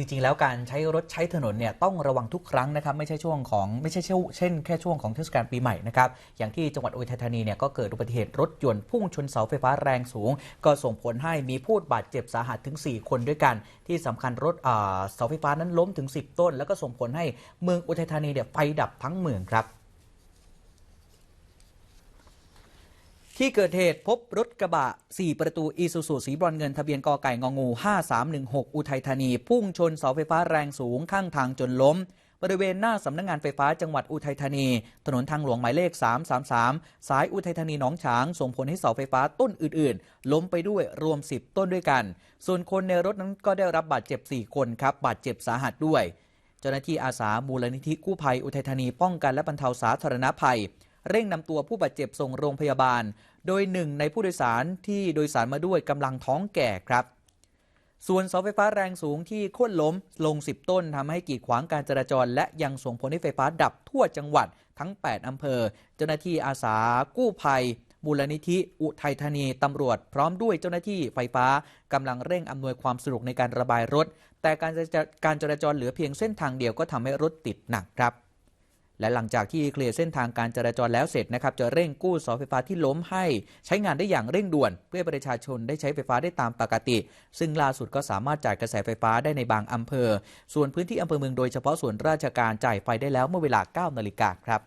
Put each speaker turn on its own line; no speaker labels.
จริงๆ แล้วการใช้รถใช้ถนนเนี่ยต้องระวังทุกครั้งนะครับไม่ใช่ช่วงของไม่ใช่เช่นแค่ช่วงของเทศกาลปีใหม่นะครับอย่างที่จังหวัดอุทัยธานีเนี่ยก็เกิดอุบัติเหตุรถยนต์พุ่งชนเสาไฟฟ้าแรงสูง ก็ส่งผลให้มีผู้บาดเจ็บสาหัสถึง 4 คนด้วยกัน ที่สำคัญรถอ่าเสาไฟฟ้านั้นล้มถึง 10 ต้น แล้วก็ส่งผลให้เมืองอุทัยธานีเนี่ยไฟดับทั้งเมืองครับ ที่เกิดเหตุพบรถกระบะ 4 ประตูอีซูซูสีบรอนเงินทะเบียนกอไก่งองู 5316 อุทัยธานี พุ่งชนเสาไฟฟ้าแรงสูงข้างทางจนล้ม บริเวณหน้าสำนักงงานไฟฟ้าจังหวัดอุทัยธานี ถนนทางหลวงหมายเลข 333 สายอุทัยธานีหนองฉาง ส่งผลให้เสาไฟฟ้าต้นอื่น ๆ ล้มไปด้วยรวม 10 ต้นด้วยกัน ส่วนคนในรถนั้นก็ได้รับบาดเจ็บ 4 คนครับ บาดเจ็บสาหัสด้วย เจ้าหน้าที่อาสามูลนิธิกู้ภัยอุทัยธานีป้องกันและบรรเทาสาธารณภัย เร่งนำตัวผู้บาดเจ็บส่งโรงพยาบาล โดยหนึ่งในผู้โดยสารที่โดยสารมาด้วยกำลังท้องแก่ครับ ส่วนเสาไฟฟ้าแรงสูงที่โค่นล้มลง 10 ต้นทำให้กีดขวางการจราจร และยังส่งผลให้ไฟฟ้าดับทั่วจังหวัดทั้ง 8อำเภอ เจ้าหน้าที่อาสา กู้ภัยมูลนิธิ อุทัยธานี ตำรวจ พร้อมด้วยเจ้าหน้าที่ไฟฟ้ากำลังเร่งอำนวยความสะดวกในการระบายรถ แต่การจราการจราจรเหลือเพียงเส้นทางเดียวก็ทำให้รถติดหนักครับ และหลังจากที่เคลียร์เส้นทางการจราจรแล้วเสร็จนะครับจะเร่งกู้เสาไฟฟ้าที่ล้มให้ใช้งานได้อย่างเร่งด่วน เพื่อประชาชนได้ใช้ไฟฟ้าได้ตามปกติ ซึ่งล่าสุดก็สามารถจ่ายกระแสไฟฟ้าได้ในบางอำเภอ ส่วนพื้นที่อำเภอเมืองโดยเฉพาะส่วนราชการจ่ายไฟได้แล้วเมื่อเวลา 9 นาฬิกาครับ